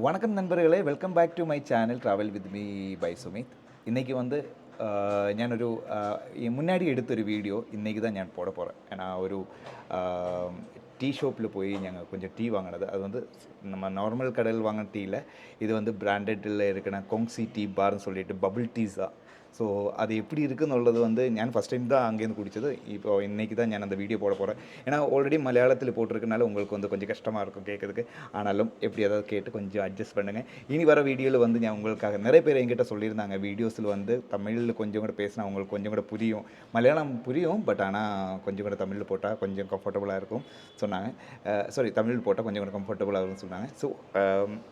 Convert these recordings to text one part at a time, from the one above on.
வணக்கம் நண்பர்களே welcome back to my channel travel with me by Sumit இன்றைக்கி வந்து ஆஹ், ഞാനൊരു ஆஹ், ഈ മുന്നാടി എടുത്തൊരു വീഡിയോ ഇന്നേക്ക് தான் ഞാൻ போட போகிறேன் ஏன்னா ஒரு டீ ஷாப்பில் போய் நாங்கள் கொஞ்சம் டீ வாங்கினது அது வந்து நம்ம நார்மல் கடையில் வாங்கின டீயில் இது வந்து பிராண்டடில் இருக்கிற கொங்சி டீ பார்னு சொல்லிட்டு பபுள் டீஸா ஸோ அது எப்படி இருக்குന്നുള്ളത് வந்து ഞാൻ ഫസ്റ്റ് டைம் தான் அங்கேருந்து குடித்தது. இப்போ இன்றைக்கி தான் ഞാൻ அந்த வீடியோ போட போகிறேன் ஏன்னா ஆல்ரெடி மலையாளத்தில் போட்டிருக்கனால உங்களுக்கு வந்து கொஞ்சம் கஷ்டமாக இருக்கும் கேட்குறதுக்கு. ஆனாலும் எப்படி ஏதாவது கேட்டு கொஞ்சம் அட்ஜஸ்ட் பண்ணுங்கள் இனி வர வீடியோவில் வந்து நான் உங்களுக்காக நிறைய பேர் என்கிட்ட சொல்லியிருந்தாங்க. வீடியோஸில் வந்து தமிழில் கொஞ்சம் கூட பேசினா உங்களுக்கு கொஞ்சம் கூட புரியும். மலையாளம் புரியும் பட் ஆனால் கொஞ்சம் கூட தமிழில் போட்டால் கொஞ்சம் கம்ஃபர்டபுளாக இருக்கும் சொன்னாங்க. சாரி தமிழ் போட்டால் கொஞ்சம் கூட கம்ஃபர்டபுளாக இருக்கும்னு சொன்னாங்க. ஸோ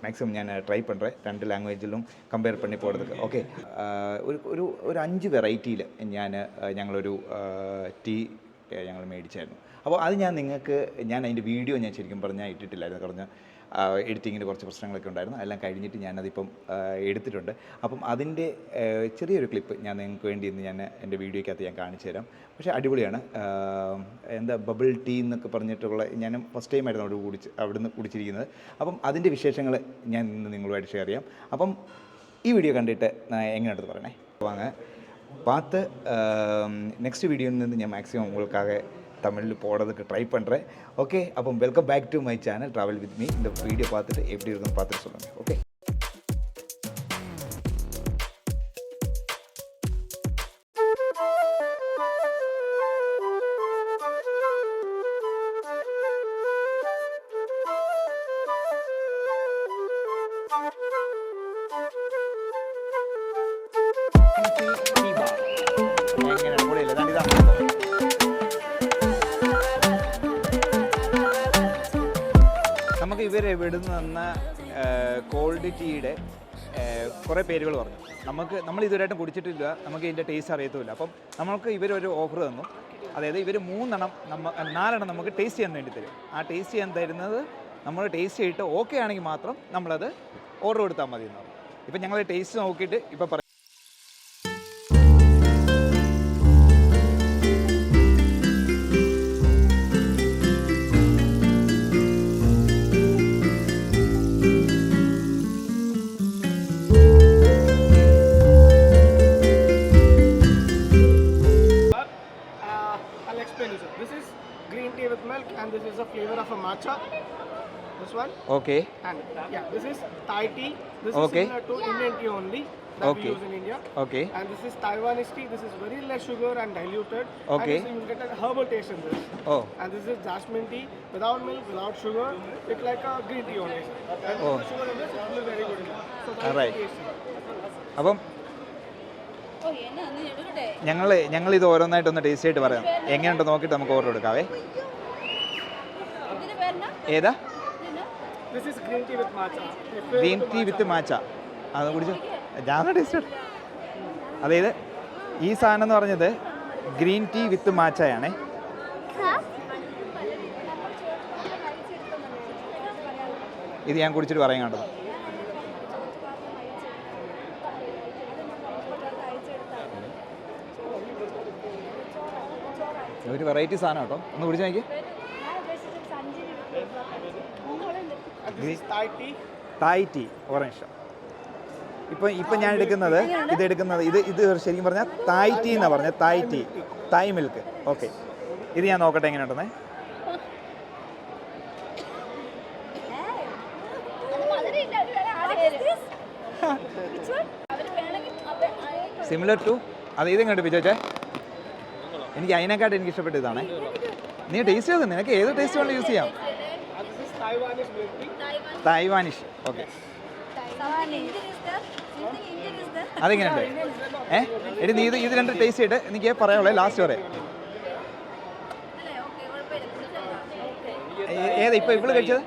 மேக்ஸிமம் நான் ட்ரை பண்ணுறேன் ரெண்டு ലാംഗ്വേജിലും கம்பேர் பண்ணி போகிறதுக்கு ஓகே ஒரு ஒரு ഒരു അഞ്ച് വെറൈറ്റിയിൽ ഞാൻ ഞങ്ങളൊരു ടീ ഞങ്ങൾ മേടിച്ചായിരുന്നു. അപ്പോൾ അത് ഞാൻ നിങ്ങൾക്ക് ഞാൻ അതിന്റെ വീഡിയോ ഞാൻ ശരിക്കും പറഞ്ഞാൽ ഇട്ടിട്ടില്ലായിരുന്നു. പറഞ്ഞ എഡിറ്റിങ്ങിന്റെ കുറച്ച് പ്രശ്നങ്ങളൊക്കെ ഉണ്ടായിരുന്നു. എല്ലാം കഴിഞ്ഞിട്ട് ഞാനതിപ്പം എടുത്തിട്ടുണ്ട്. അപ്പം അതിന്റെ ചെറിയൊരു ക്ലിപ്പ് ഞാൻ നിങ്ങൾക്ക് വേണ്ടി ഇന്ന് ഞാൻ എന്റെ വീഡിയോയ്ക്കകത്ത് ഞാൻ കാണിച്ചു തരാം. പക്ഷേ അടിപൊളിയാണ്. എന്താ ബബിൾ ടീ എന്നൊക്കെ പറഞ്ഞിട്ടുള്ള ഞാൻ ഫസ്റ്റ് ടൈം ആയിരുന്നു അവിടെ കുടിച്ച് അവിടുന്ന് കുടിച്ചിരിക്കുന്നത്. അപ്പം അതിന്റെ വിശേഷങ്ങൾ ഞാൻ ഇന്ന് നിങ്ങളുമായിട്ട് ഷെയർ ചെയ്യാം. അപ്പം ഈ വീഡിയോ കണ്ടിട്ട് എങ്ങനെയാണെന്ന് പറയണേ. வாங்க பார்த்து நெக்ஸ்ட் வீடியோலேருந்து நான் மேக்ஸிமம் உங்களுக்காக தமிழில் போடுறதுக்கு ட்ரை பண்ணுறேன் ஓகே அப்போ welcome back to my channel travel with me இந்த வீடியோ பார்த்துட்டு எப்படி இருக்குன்னு பார்த்துட்டு சொல்லுங்கள் ஓகே എവിടുന്ന് തന്ന ടീയുടെ കുറേ പേരുകൾ പറഞ്ഞു. നമുക്ക് നമ്മൾ ഇതുവരെയായിട്ടും കുടിച്ചിട്ടില്ല. നമുക്ക് ഇതിന്റെ ടേസ്റ്റ് അറിയത്തുമില്ല. അപ്പം നമ്മൾക്ക് ഇവരൊരു ഓഫർ തന്നു. അതായത് ഇവർ മൂന്നെണ്ണം നമ്മ നാലെണ്ണം നമുക്ക് ടേസ്റ്റ് ചെയ്യാൻ വേണ്ടി തരും. ആ ടേസ്റ്റ് ചെയ്യാൻ തരുന്നത് നമ്മൾ ടേസ്റ്റ് ചെയ്തിട്ട് ഓക്കെ ആണെങ്കിൽ മാത്രം നമ്മളത് ഓർഡർ കൊടുത്താൽ മതി എന്നാണ് ഇപ്പം ഞങ്ങൾ ടേസ്റ്റ് നോക്കിയിട്ട് ഇപ്പം This one, Okay. and yeah, this is Thai tea. This Okay. is similar to Indian tea only that Okay. we use in India. Okay. And this is Taiwanese tea. This is very less sugar and diluted. Okay. And so you will get a herbal taste in this. Oh. And this is jasmine tea without milk, without sugar. It's like a green tea only. And Oh. the sugar in this, it will very good. So that's tasty. അപ്പം ഞങ്ങൾ ഞങ്ങൾ ഇത് ഓരോന്നായിട്ടൊന്ന് taste ആയിട്ട് പറയാം എങ്ങനെയുണ്ട് നോക്കിയിട്ട് നമുക്ക് order എടുക്കാവേ ഏതാ ഗ്രീൻ ടീ. വിത്ത് മാച്ച അത് കുടിച്ചു. ഞാൻ ടേസ്റ്റ് അതായത് ഈ സാധനം എന്ന് പറഞ്ഞത് ഗ്രീൻ ടീ വിത്ത് മാച്ചയാണേ ഇത് ഞാൻ കുടിച്ചിട്ട് പറയാൻ കണ്ടത്. ഒരു വെറൈറ്റി സാധനം കേട്ടോ. ഒന്ന് കുടിച്ചു നോക്കി And this is Thai tea. Thai tea orange ഇപ്പം ഇപ്പം ഞാൻ എടുക്കുന്നത് ഇത് എടുക്കുന്നത് ഇത് ഇത് ശരിക്കും പറഞ്ഞാൽ തായ് ടീ എന്നാണ് പറഞ്ഞത് Thai tea Thai milk okay ഇത് ഞാൻ നോക്കട്ടെ എങ്ങനെ ഉണ്ടെന്നേ സിമിലർ ടു അത് ഇത് ഇങ്ങോട്ട് പിച്ചോച്ചേ എനിക്ക് അതിനെക്കാട്ട് എനിക്ക് ഇഷ്ടപ്പെട്ട ഇതാണ്. നീ ടേസ്റ്റ് ചെയ്ത്? നിനക്ക് ഏത് ടേസ്റ്റ് വേണം യൂസ് ചെയ്യാം. തായ്വാനിഷ്. ഓക്കെ. അതെങ്ങനെയുണ്ട്? ഏ? എടി നീ ഇത് ഇത് രണ്ട് ടേസ്റ്റ് ചെയ്തിട്ട് എനിക്ക് പറയാനുള്ളത് ലാസ്റ്റ് പറയാം ഏതാ ഇപ്പൊ ഇപ്പോൾ കഴിച്ചത്?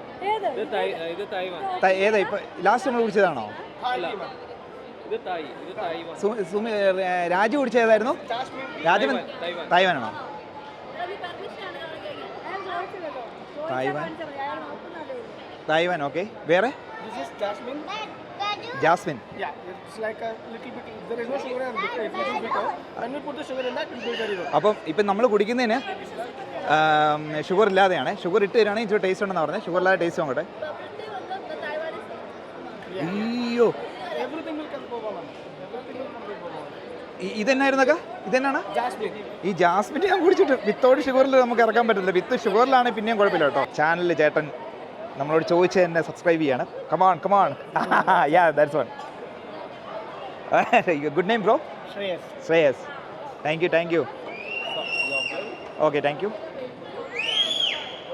ഏതാ ഇപ്പൊ ലാസ്റ്റ് നമ്മൾ കുടിച്ചതാണോ? സുമി രാജു കുടിച്ച ഏതായിരുന്നു? രാജു. തായ്വാനാണോ? തായ്വാൻ? തായ്വാൻ ഓക്കെ വേറെ This is jasmine. Jasmine Yeah, it's like a little bit. There is no sugar and bitter. It's little bitter. When we put the sugar in that, it will be very good. അപ്പം ഇപ്പം നമ്മൾ കുടിക്കുന്നതിന് sugar ഇല്ലാതെയാണ് sugar ഇട്ട് തരികയാണെങ്കിൽ ഇച്ചിരി taste ഉണ്ടെന്ന് പറഞ്ഞത് sugar ഇല്ലാതെ ടേസ്റ്റ് നോക്കട്ടെ അയ്യോ ഇതെന്നായിരുന്നക്ക ഇതെന്നാണ് Jasmine. ഈ ജാസ്മിൻ ഞാൻ കുടിച്ചിട്ട് വിത്തൗട്ട് ഷുഗറിൽ നമുക്ക് ഇറക്കാൻ പറ്റില്ല വിത്ത് ഷുഗറിലാണെങ്കിൽ പിന്നെയും കുഴപ്പമില്ല കേട്ടോ ചാനലിൽ ചേട്ടൻ നമ്മളോട് ചോദിച്ച് തന്നെ സബ്സ്ക്രൈബ് ചെയ്യണം. Come on come on ya that's one good name bro Shreyas Shreyas thank you thank you okay thank you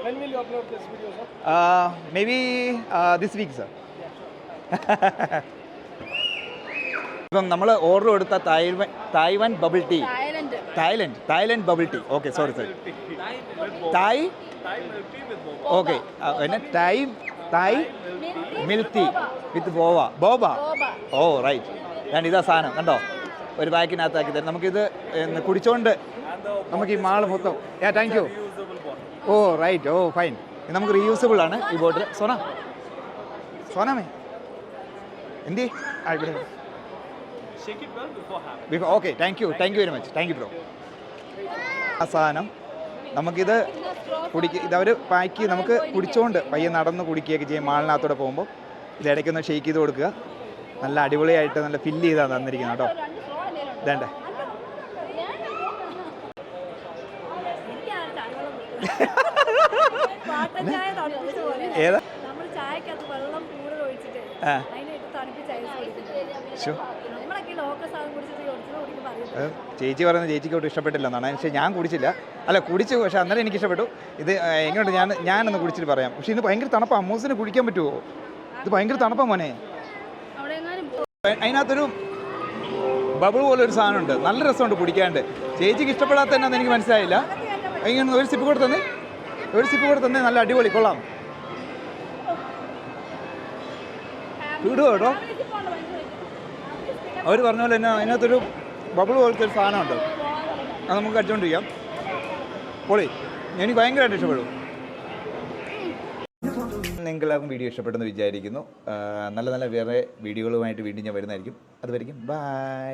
When will you upload this video, sir? May be this week sir ഇപ്പം നമ്മൾ order കൊടുത്ത Taiwan Taiwan bubble tea Thailand Thailand bubble tea okay sorry sorry Thai okay പിന്നെ Thai Thai milk tea with boba boba boba oh right ഞാൻ ഇതാ സാധനം. കണ്ടോ? ഒരു പാക്കിനകത്താക്കി തരാം. നമുക്കിത് കുടിച്ചോണ്ട് നമുക്ക് ഈ മാൾ മൊത്തം. ഏ thank you oh right oh fine നമുക്ക് റീയൂസബിൾ ആണ് ഈ ബോട്ടിൽ സോന. സോനമേ എന്തി ആ ഇവിടെ Shake it well before having. Okay thank you thank you very much thank you bro ആ സാധനം നമുക്കിത് കുടിക്ക ഇതവർ പാക്ക് ചെയ്ത് നമുക്ക് കുടിച്ചുകൊണ്ട് പയ്യെ നടന്ന് കുടിക്കുകയൊക്കെ ചെയ്യും. മാളിനകത്തൂടെ പോകുമ്പോൾ ഇത് ഇടയ്ക്കൊന്ന് ഷെയ്ക്ക് ചെയ്ത് കൊടുക്കുക. നല്ല അടിപൊളിയായിട്ട് നല്ല ഫില്ല് ചെയ്താണ് തന്നിരിക്കുന്നത് കേട്ടോ? ഇതേണ്ട. ഏതാ? നമ്മൾ ചായക്കകത്ത് വെള്ളം കൂടുതൽ ഒഴിച്ചിട്ട് ആ. അതിനിട്ട് തണുപ്പിച്ച് ഐസ് ചേച്ചി പറയുന്നത് ചേച്ചിക്ക് ഒട്ടും ഇഷ്ടപ്പെട്ടില്ല എന്നാണ്. പക്ഷേ ഞാൻ കുടിച്ചില്ല. അല്ല കുടിച്ചു പക്ഷേ അന്നേരം എനിക്ക് ഇഷ്ടപ്പെട്ടു. ഇത് എങ്ങോട്ട് എങ്ങനെയുണ്ട്? ഞാൻ ഞാനൊന്ന് കുടിച്ചിട്ട് പറയാം. പക്ഷേ ഇത് ഭയങ്കര തണുപ്പാണ് അമ്മൂസിന് കുടിക്കാൻ പറ്റുമോ ഇത് ഭയങ്കര തണുപ്പാ മോനെ. അതിനകത്തൊരു ബബിൾ പോലെ ഒരു സാധനമുണ്ട്. നല്ല രസമുണ്ട് കുടിക്കാണ്ട്. ചേച്ചിക്ക് ഇഷ്ടപ്പെടാത്ത തന്നെ എനിക്ക് മനസ്സിലായില്ല. ഇങ്ങനെ ഒരു സിപ്പ് കൂടെ തന്നെ ഒരു സിപ്പ് കൂടെ തന്നെ നല്ല അടിപൊളി. കൊള്ളാം. വിടുവോ കേട്ടോ അവർ പറഞ്ഞ പോലെ തന്നെ അതിനകത്തൊരു ബബിൾ പോലത്തെ ഒരു സാധനമുണ്ട് അത് നമുക്ക് അടിച്ചുകൊണ്ടിരിക്കാം പൊളി. എനിക്ക് ഭയങ്കരമായിട്ട് ഇഷ്ടപ്പെടും. നിങ്ങൾക്ക് എല്ലാവർക്കും വീഡിയോ ഇഷ്ടപ്പെട്ടെന്ന് വിചാരിക്കുന്നു. നല്ല നല്ല വേറെ വീഡിയോകളുമായിട്ട് വീണ്ടും ഞാൻ വരുന്നതായിരിക്കും. അതുവരെയും ബൈ